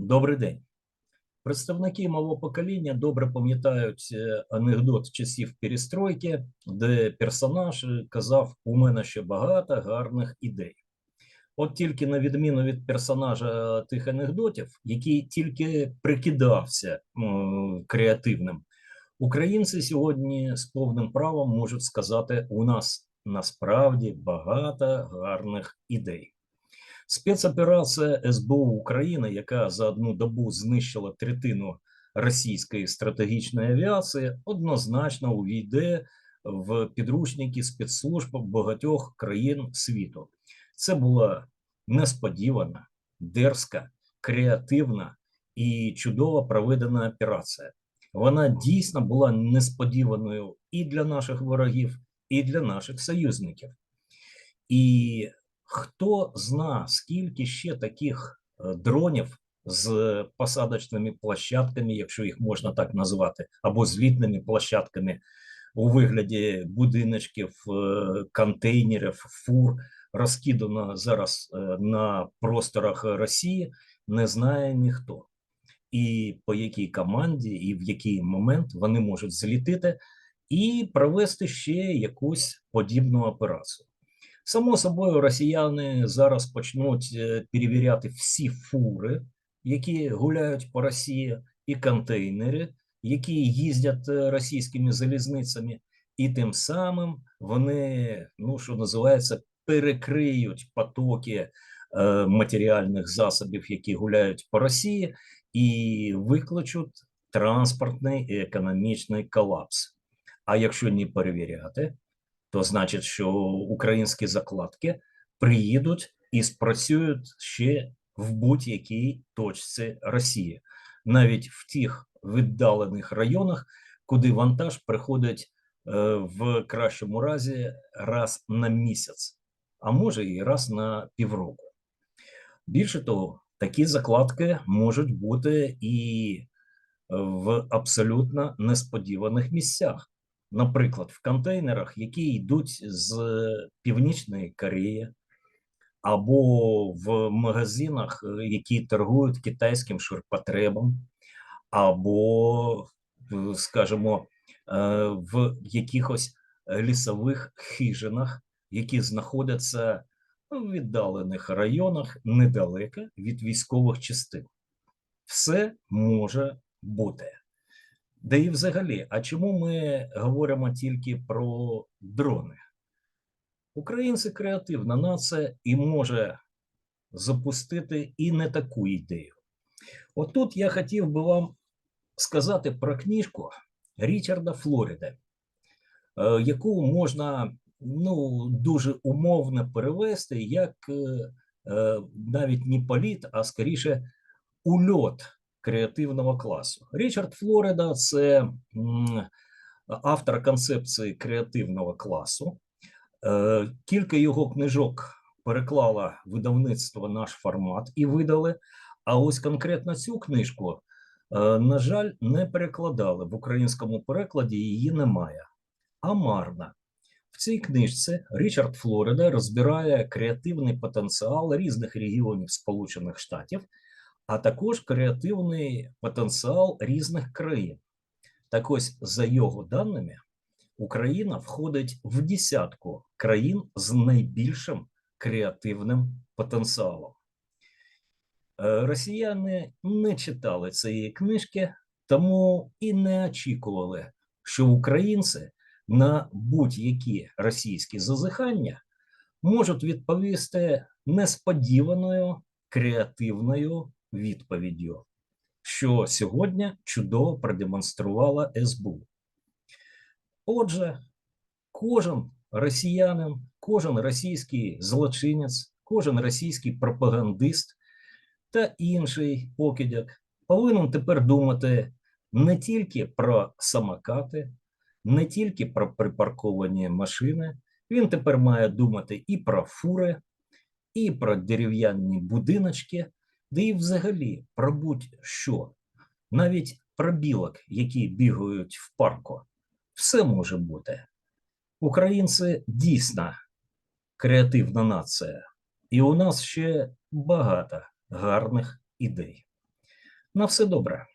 Добрий день. Представники мого покоління добре пам'ятають е, анекдот часів перестройки, де персонаж казав: у мене ще багато гарних ідей. От тільки на відміну від персонажа тих анекдотів, який тільки прикидався креативним, українці сьогодні з повним правом можуть сказати: у нас насправді багато гарних ідей. Спецоперація СБУ України, яка за одну добу знищила третину російської стратегічної авіації, однозначно увійде в підручники спецслужб багатьох країн світу. Це була несподівана, дерзка, креативна і чудово проведена операція. Вона дійсно була несподіваною і для наших ворогів, і для наших союзників. І Хто зна, скільки ще таких е, дронів з посадочними площадками, якщо їх можна так назвати, або злітними площадками у вигляді будиночків, е, контейнерів, фур розкидано зараз е, на просторах Росії, не знає ніхто. І по якій команді, і в який момент вони можуть злітити і провести ще якусь подібну операцію. Само собою, росіяни зараз почнуть е, перевіряти всі фури, які гуляють по Росії, і контейнери, які їздять е, російськими залізницями, і тим самим вони, ну що називається, перекриють потоки е, матеріальних засобів, які гуляють по Росії, і викличуть транспортний і економічний колапс. А якщо не перевіряти, то значить, що українські закладки приїдуть і спрацюють ще в будь-якій точці Росії, навіть в тих віддалених районах, куди вантаж приходить е, в кращому разі раз на місяць, а може і раз на півроку. Більше того, такі закладки можуть бути і в абсолютно несподіваних місцях наприклад, в контейнерах, які йдуть з Північної Кореї, або в магазинах, е, які торгують китайським ширпотребом, або, е, скажімо, е, в якихось лісових хижинах, які знаходяться в віддалених районах недалеко від військових частин. Все може бути. Да і взагалі, а чому ми говоримо тільки про дрони? Українці креативна нація і може запустити і не таку ідею. Отут я хотів би вам сказати про книжку Річарда Флоріда, е, яку можна ну, дуже умовно перевести як е, е, навіть не політ, а скоріше ульот креативного класу. Річард Флорида це автор концепції креативного класу. Е, кілька його книжок переклала видавництво наш формат і видали. А ось конкретно цю книжку, е, на жаль, не перекладали в українському перекладі, її немає. А марна. В цій книжці Річард Флорида розбирає креативний потенціал різних регіонів Сполучених Штатів а також креативний потенціал різних країн. Так ось, за його даними, Україна входить в десятку країн з найбільшим креативним потенціалом. Е, росіяни не читали цієї книжки, тому і не очікували, що українці на будь-які російські зазихання можуть відповісти несподіваною креативною відповіддю, що сьогодні чудово продемонструвала СБУ. Отже, кожен росіянин, кожен російський злочинець, кожен російський пропагандист та інший покидяк повинен тепер думати не тільки про самокати, не тільки про припарковані машини. Він тепер має думати і про фури, і про дерев'яні будиночки, де і взагалі про будь-що, навіть про білок, які бігають в парку, все може бути. Українці дійсно креативна нація, і у нас ще багато гарних ідей. На все добре.